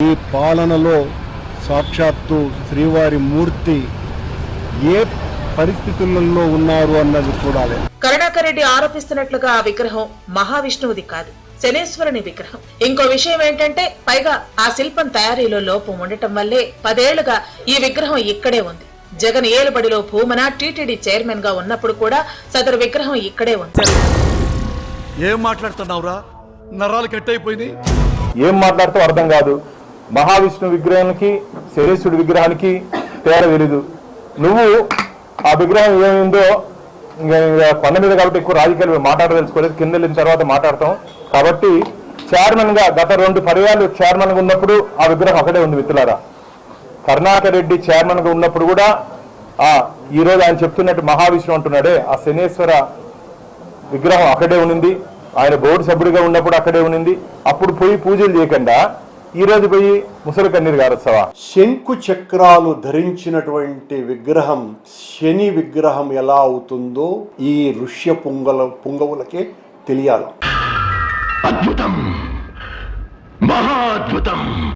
ఈ పాలనలో సాక్షాత్తు శ్రీవారి మూర్తి ఏ పరిస్థితులలో ఉన్నారు అన్నది చూడాలి. కరుణాకర్ రెడ్డి ఆరోపిస్తున్నట్లుగా ఆ విగ్రహం మహావిష్ణువుది కాదు శనేశ్వరుని విగ్రహం. ఇంకో విషయం ఏంటంటే పైగా ఆ శిల్పం తయారీలో లోపం ఉండటం వల్లే పదేళ్ళుగా ఈ విగ్రహం ఇక్కడే ఉంది. జగన్ ఏలుబడిలో భూమన టీటీడీ చైర్మన్గా ఉన్నప్పుడు కూడా సదరు విగ్రహం ఇక్కడే ఉంది. ఏం మాట్లాడుతున్నావురా? నరాలు కట్ అయిపోయింది ఏం మాట్లాడుతూ అర్థం కాదు. మహావిష్ణు విగ్రహానికి శరేశ్వరుడి విగ్రహానికి తేడా తెలీదు. నువ్వు ఆ విగ్రహం ఏమైందో కొండ మీద కాబట్టి ఎక్కువ రాజకీయాలు మాట్లాడదలుచుకోలేదు. కింద వెళ్ళిన తర్వాత మాట్లాడతాం. కాబట్టి చైర్మన్గా గత రెండు పర్యాలు చైర్మన్గా ఉన్నప్పుడు ఆ విగ్రహం అక్కడే ఉంది మిత్రులారా. కరుణాకర్ రెడ్డి చైర్మన్గా ఉన్నప్పుడు కూడా ఆ ఈ రోజు ఆయన చెప్తున్నట్టు మహావిష్ణు అంటున్నాడే ఆ శనేశ్వర విగ్రహం అక్కడే ఉన్నింది ఆయన బోర్డు సభ్యుడిగా ఉన్నప్పుడు అక్కడే ఉన్నింది అప్పుడు పోయి పూజలు చేయకుండా ఈ రోజు పోయి ముసలి కన్నీరు గారొస్తావా? శంకు చక్రాలు ధరించినటువంటి విగ్రహం శని విగ్రహం ఎలా అవుతుందో ఈ ఋష్య పుంగల పుంగవులకే తెలియాలి. అద్భుతం! మహాద్భుతం!